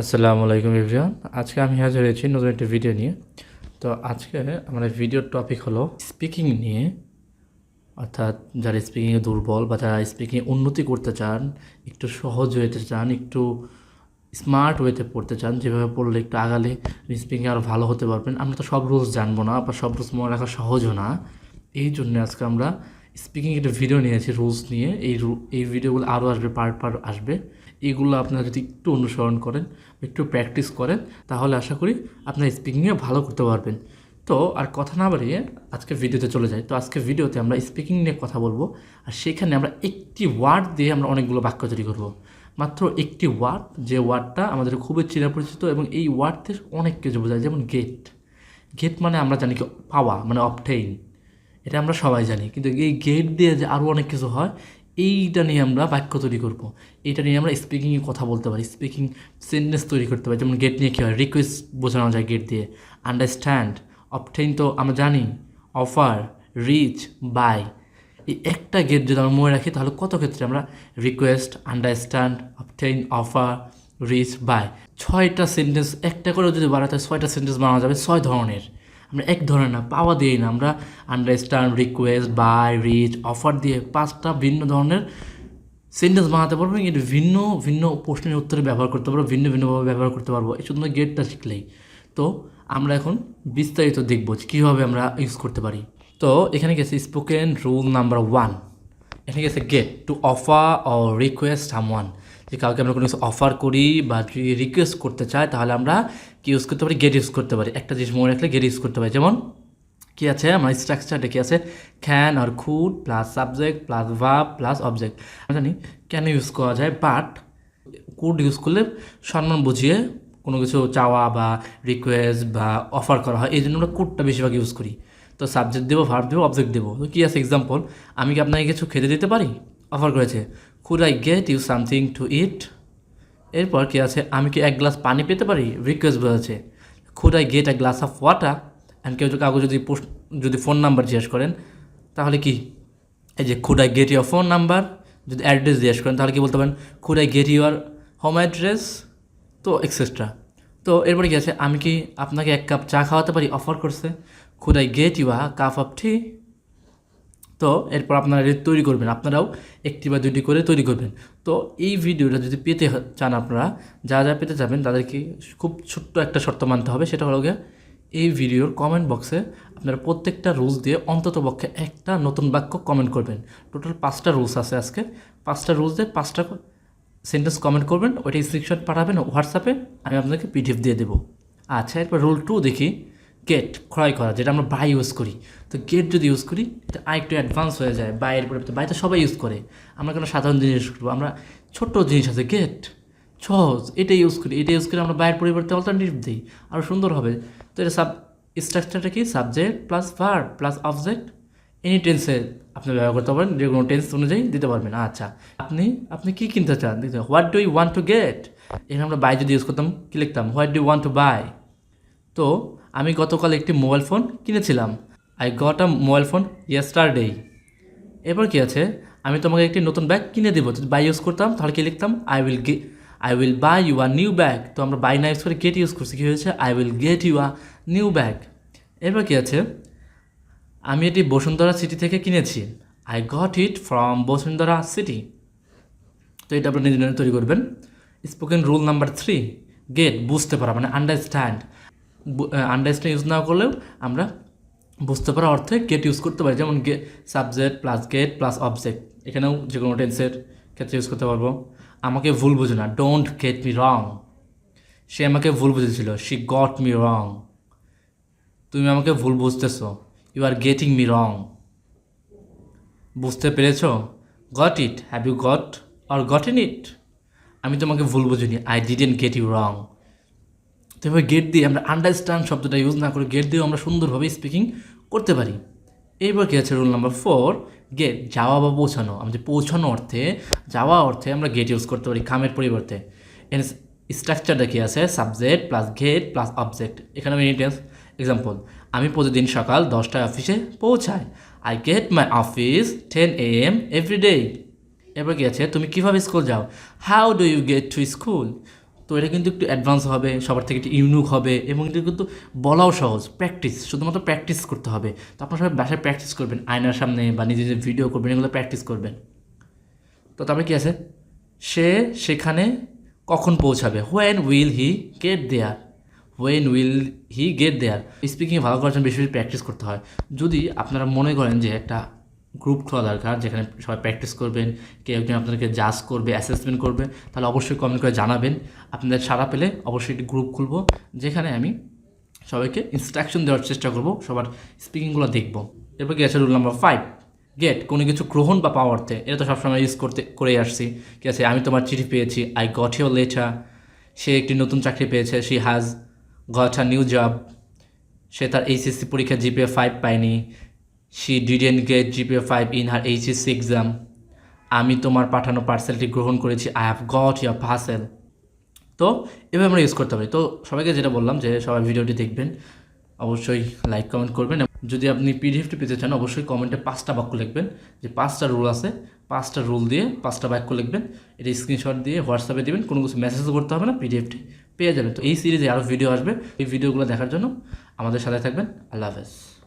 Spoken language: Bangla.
আসসালামু আলাইকুম এভরিওয়ান। আজকে আমি হাজির হয়েছি নতুন একটি ভিডিও নিয়ে। তো আজকে আমাদের ভিডিওর টপিক হলো স্পিকিং নিয়ে। অর্থাৎ যারা স্পিকিংয়ে দুর্বল বা যারা স্পিকিংয়ে উন্নতি করতে চান, একটু সহজ হতে চান, একটু স্মার্ট ওয়েতে পড়তে চান, যেভাবে পড়লে একটু আগালে স্পিকিং আরও ভালো হতে পারবেন। আমরা তো সব রুলস জানব না, বা সব রুলস মনে রাখা সহজও না। এই জন্য আজকে আমরা স্পিকিং একটা ভিডিও নিয়েছি রুলস নিয়ে। এই এই ভিডিওগুলো আরও আসবে পার্ট পার্ট আসবে। এগুলো আপনারা যদি একটু অনুসরণ করেন একটু প্র্যাকটিস করেন, তাহলে আশা করি আপনার স্পিকিংয়ে ভালো করতে পারবেন। তো আর কথা না বাড়িয়ে আজকে ভিডিওতে চলে যাই। তো আজকে ভিডিওতে আমরা স্পিকিং নিয়ে কথা বলব আর সেখানে আমরা একটি ওয়ার্ড দিয়ে আমরা অনেকগুলো বাক্য তৈরি করব। মাত্র একটি ওয়ার্ড যে ওয়ার্ডটা আমাদের খুবই চিরা পরিচিত এবং এই ওয়ার্ড থেকে অনেক কিছু বোঝায়, যেমন গেট গেট মানে আমরা জানি কি, পাওয়া মানে অপটেইন এটা আমরা সবাই জানি। কিন্তু এই গেট দিয়ে যে আরও অনেক কিছু হয় এইটা নিয়ে আমরা বাক্য তৈরি করব। এইটা নিয়ে আমরা স্পিকিংয়ে কথা বলতে পারি স্পিকিং সেন্টেন্স তৈরি করতে পারি। যেমন গেট নিয়ে কী হয়? রিকোয়েস্ট বোঝানো যায় গেট দিয়ে। আন্ডারস্ট্যান্ড অবটেইন তো আমরা জানি। অফার রিচ বাই এই একটা গেট যদি আমরা মনে রাখি, তাহলে কত ক্ষেত্রে আমরা request understand obtain offer reach by ছয়টা সেন্টেন্স একটা করে যদি বাড়াতে ছয়টা সেন্টেন্স বানানো যাবে ছয় ধরনের। আমরা এক ধরনের না, পাওয়া দিই না। আমরা understand request by reach offer দিয়ে পাঁচটা ভিন্ন ধরনের সেন্টেন্স বানাতে পারব এবং এর ভিন্ন ভিন্ন প্রশ্নের উত্তরে ব্যবহার করতে পারব, ভিন্ন ভিন্নভাবে ব্যবহার করতে পারব। এই শুধু গেটটা শিখলেই। তো আমরা এখন বিস্তারিত দেখব যে কীভাবে আমরা ইউজ করতে পারি। তো এখানে গেছে স্পোকেন রুল নাম্বার ওয়ান এখানে গেছে গেট টু অফার ও রিকোয়েস্ট সামওয়ান যে কাউকে আমরা কোনো কিছু অফার করি বা যদি রিকোয়েস্ট করতে চাই তাহলে আমরা কি ইউজ করতে পারি? গেট ইউজ করতে পারি। একটা জিনিস মনে রাখলে গেট ইউজ করতে পারি। যেমন কি আছে? আমার স্ট্রাকচারটা কি আছে? Can R could plus subject plus verb plus object আমি জানি ক্যান ইউজ করা যায় বাট কোড ইউজ করলে সম্মান বুঝিয়ে কোনো কিছু চাওয়া বা রিকোয়েস্ট বা অফার করা হয়, এই জন্য আমরা কোডটা বেশিরভাগ ইউজ করি। তো সাবজেক্ট দেবো ভার্ব দেবো অবজেক্ট দেবো। তো কী আছে? এক্সাম্পল আমি কি আপনাকে কিছু খেতে দিতে পারি? অফার করেছে। Could I get you something to eat এরপর কি আছে? আমি কি এক গ্লাস পানি পেতে পারি? রিকোয়েস্ট বলেছে। Could I get a glass of water and কেউ যদি কাউকে যদি পোস্ট যদি ফোন নাম্বার জিজ্ঞেস করেন, তাহলে কি? এই যে could I get your phone number যদি অ্যাড্রেস জিজ্ঞেস করেন, তাহলে কি বলতে পারেন? Could I get your home address তো এক্সেট্রা তো, এরপরে কি আছে? আমি কি আপনাকে এক কাপ চা খাওয়াতে পারি? অফার করছে। Could I get you a cup of tea তো এরপর আপনারা এটা তৈরি করবেন। আপনারাও একটি বা দুটি করে তৈরি করবেন। তো এই ভিডিওটা যদি পেতে চান আপনারা, যা যা পেতে যাবেন তাদেরকে খুব ছোট্ট একটা শর্ত মানতে হবে, সেটা হলো এই ভিডিওর কমেন্ট বক্সে আপনারা প্রত্যেকটা রুলস দিয়ে অন্তত পক্ষে একটা নতুন বাক্য কমেন্ট করবেন। টোটাল পাঁচটা রুলস আছে আজকে। পাঁচটা রুলস দিয়ে পাঁচটা সেন্টেন্স কমেন্ট করবেন, ওইটা স্ক্রিনশট পাঠাবেন হোয়াটসঅ্যাপে আমি আপনাকে পিডিএফ দিয়ে দেবো। আচ্ছা এরপর রুল টু দেখি। গেট ক্রয় করা, যেটা আমরা বাই ইউজ করি। তো গেট যদি ইউজ করি, এটা আরেকটু অ্যাডভান্স হয়ে যায় বাইয়ের পরিবর্তে বাই তো সবাই ইউজ করে। আমরা কোনো সাধারণ জিনিস করব, আমরা ছোট্ট জিনিস আছে গেট সহজ এটা ইউজ করি, এটা ইউজ করে আমরা বাইরের পরিবর্তে অল্টারনেটিভ দিই আরও সুন্দর হবে। তো এটা সাব স্ট্রাকচারটা কি? Subject plus verb plus object any টেন্সে আপনি ব্যবহার করতে পারেন, যে কোনো টেন্স অনুযায়ী দিতে পারবেন। আচ্ছা আপনি আপনি কি কিনতে চান? দেখতে what do you want to get এখানে আমরা বাই যদি ইউজ করতাম, কী লিখতাম? What do want to buy তো আমি গতকাল একটি মোবাইল ফোন কিনেছিলাম। I got a mobile phone yesterday এরপর কী আছে? আমি তোমাকে একটি নতুন ব্যাগ কিনে দেবো। যদি বাই ইউজ করতাম, তাহলে কি লিখতাম? I will get I will buy you a new bag তো আমরা বাই না ইউজ করে গেট ইউজ করছি। কী হয়েছে? I will get you a new bag এরপর কী আছে? আমি এটি বসুন্ধরা সিটি থেকে কিনেছি। I got it from Bashundhara City তো এটা আপনি নিজে নিজে তৈরি করবেন। Spoken rule number three get বুঝতে পারা মানে আন্ডারস্ট্যান্ড আন্ডারস্ট্যান্ড ইউজ না করলেও আমরা বুঝতে পারা অর্থে গেট ইউজ করতে পারি। যেমন গে subject plus get plus object এখানেও যে কোনো টেন্সের ক্ষেত্রে ইউজ করতে পারব। আমাকে ভুল বুঝে না। ডোন্ট গেট মি রং সে আমাকে ভুল বুঝেছিল। শি গট মি রং তুমি আমাকে ভুল বুঝতেছো। You are getting me wrong বুঝতে পেরেছ? Got it have you got or got in it আমি তোমাকে ভুল বুঝিনি। I didn't get you wrong তো এভাবে গেট দিয়ে আমরা আন্ডারস্ট্যান্ড শব্দটা ইউজ না করে গেট দিয়েও আমরা সুন্দরভাবে স্পিকিং করতে পারি। এইবার কী আছে? রুল নাম্বার ফোর গেট যাওয়া বা পৌঁছানো। আমাদের পৌঁছানো অর্থে, যাওয়া অর্থে আমরা গেট ইউজ করতে পারি কামের পরিবর্তে। এর স্ট্রাকচারটা কী আছে? Subject plus get plus object এখানে আমি টেন্স এক্সাম্পল আমি প্রতিদিন সকাল দশটায় অফিসে পৌঁছাই। I get my office ten A M every day এরপর কি আছে? তুমি কীভাবে স্কুল যাও? How do you get to school তো এটা কিন্তু একটু অ্যাডভান্স হবে, সবার থেকে একটু ইউনিক হবে এবং এটা কিন্তু বলাও সহজ। প্র্যাকটিস শুধুমাত্র প্র্যাকটিস করতে হবে। তো আপনারা সবাই বাসায় প্র্যাকটিস করবেন, আয়নার সামনে বা নিজে যে ভিডিও করবেন, এগুলো প্র্যাকটিস করবেন। তো তারপরে কী আছে? সে সেখানে কখন পৌঁছাবে? When will he get there when will he get there speaking ভালো করার জন্য বেশি বেশি প্র্যাকটিস করতে হয়। যদি আপনারা মনে করেন যে একটা গ্রুপ খোলা দরকার, যেখানে সবাই প্র্যাকটিস করবেন, কেউ একজন আপনাদেরকে জাজ করবে অ্যাসেসমেন্ট করবে, তাহলে অবশ্যই কমেন্ট করে জানাবেন। আপনাদের সারা পেলে অবশ্যই একটি গ্রুপ খুলবো, যেখানে আমি সবাইকে ইনস্ট্রাকশন দেওয়ার চেষ্টা করব, সবার স্পিকিংগুলো দেখব। এরপর কি আছে? রুল নাম্বার ফাইভ গেট কোনো কিছু গ্রহণ বা পাওয়ারতে এটা তো সবসময় ইউজ করতে, করেই আসছি। কি আছে? আমি তোমার চিঠি পেয়েছি আই গট ইউর লেটার সে একটি নতুন চাকরি পেয়েছে she has got a new job সে তার এইচএসসি পরীক্ষা জিপিএ ফাইভ পায়নি। She didn't get GPA five in her HSC exam আমি তোমার পাঠানো পার্সেলটি গ্রহণ করেছি। I have got your parcel তো, এভাবে আমরা ইউজ করতে পারি। তো, সবাইকে যেটা বললাম যে, সবাই ভিডিওটি দেখবেন। অবশ্যই লাইক কমেন্ট করবেন যদি আপনি পিডিএফটি পেতে চান, অবশ্যই কমেন্টে পাঁচটা বাক্য লিখবেন। যে পাঁচটা রুল আছে, পাঁচটা রুল দিয়ে পাঁচটা বাক্য লিখবেন। এটা স্ক্রিনশট দিয়ে হোয়াটসঅ্যাপে দেবেন। কোনো কিছু মেসেজও করতে হবে না পিডিএফটি পেয়ে যাবেন। তো এই সিরিজে আরও ভিডিও আসবে। এই ভিডিওগুলো দেখার জন্য আমাদের সাথে থাকবেন। আল্লাহ হাফেজ।